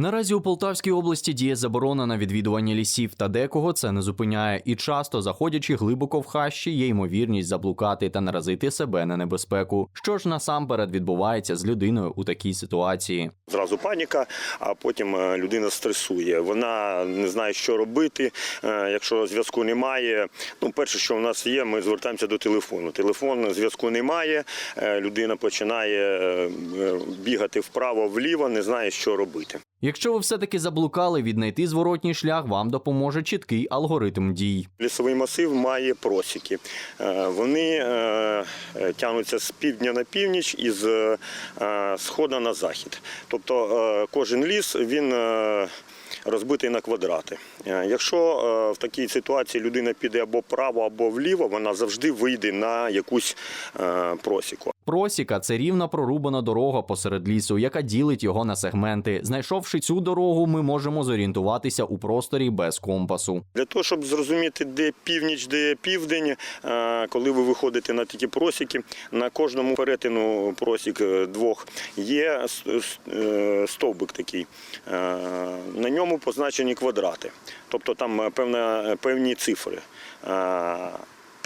Наразі у Полтавській області діє заборона на відвідування лісів, та декого це не зупиняє. І часто, заходячи глибоко в хащі, є ймовірність заблукати та наразити себе на небезпеку. Що ж насамперед відбувається з людиною у такій ситуації? Зразу паніка, а потім е, людина стресує. Вона не знає, що робити. Е, Якщо зв'язку немає, ну перше, що в нас є, ми звертаємося до телефону. Телефон зв'язку немає. е, Людина починає бігати вправо-вліво, не знає, що робити. Якщо ви все-таки заблукали, віднайти зворотній шлях вам допоможе чіткий алгоритм дій. Лісовий масив має просіки. Е, Вони е, тягнуться з півдня на північ і з е, сходу на захід. Тобто кожен ліс він розбитий на квадрати. Якщо в такій ситуації людина піде або вправо, або вліво, вона завжди вийде на якусь просіку. Просіка це рівна прорубана дорога посеред лісу, яка ділить його на сегменти. Знайшовши цю дорогу, ми можемо зорієнтуватися у просторі без компасу. Для того, щоб зрозуміти, де північ, де південь, е, коли ви виходите на такі просіки, на кожному перетину просік е, двох є е, стовбик такий. На ньому позначені квадрати, тобто там певна, певні цифри.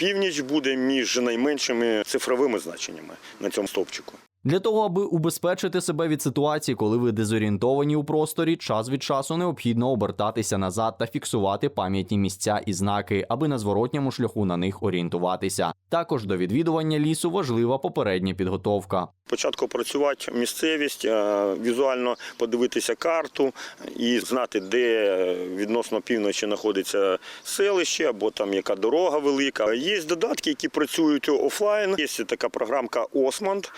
Північ буде між найменшими цифровими значеннями на цьому стовпчику. Для того, аби убезпечити себе від ситуації, коли ви дезорієнтовані у просторі, час від часу необхідно обертатися назад та фіксувати пам'ятні місця і знаки, аби на зворотньому шляху на них орієнтуватися. Також до відвідування лісу важлива попередня підготовка. Спочатку працювати місцевість, е, візуально подивитися карту і знати, де відносно півночі знаходиться селище або там яка дорога велика. Є додатки, які працюють офлайн. Є така програмка Osmond,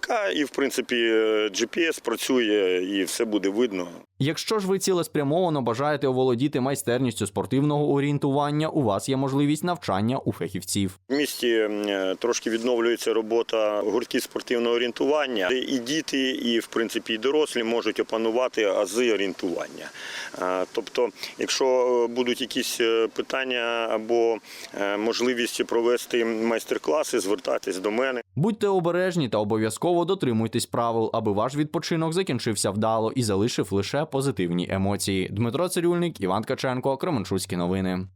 легка і в принципі GPS працює і все буде видно. Якщо ж ви цілеспрямовано бажаєте оволодіти майстерністю спортивного орієнтування, у вас є можливість навчання у фахівців. В місті е, трошки відновлюється робота гуртків спортивного орієнтування, де і діти, і в принципі і дорослі можуть опанувати ази орієнтування. Е, Тобто, якщо е, будуть якісь питання або можливість провести майстер-класи, звертайтесь до мене. Будьте обережні та обов'язково дотримуйтесь правил, аби ваш відпочинок закінчився вдало і залишив лише позитивні емоції. Дмитро Цирюльник, Іван Каченко, Кременчуцькі новини.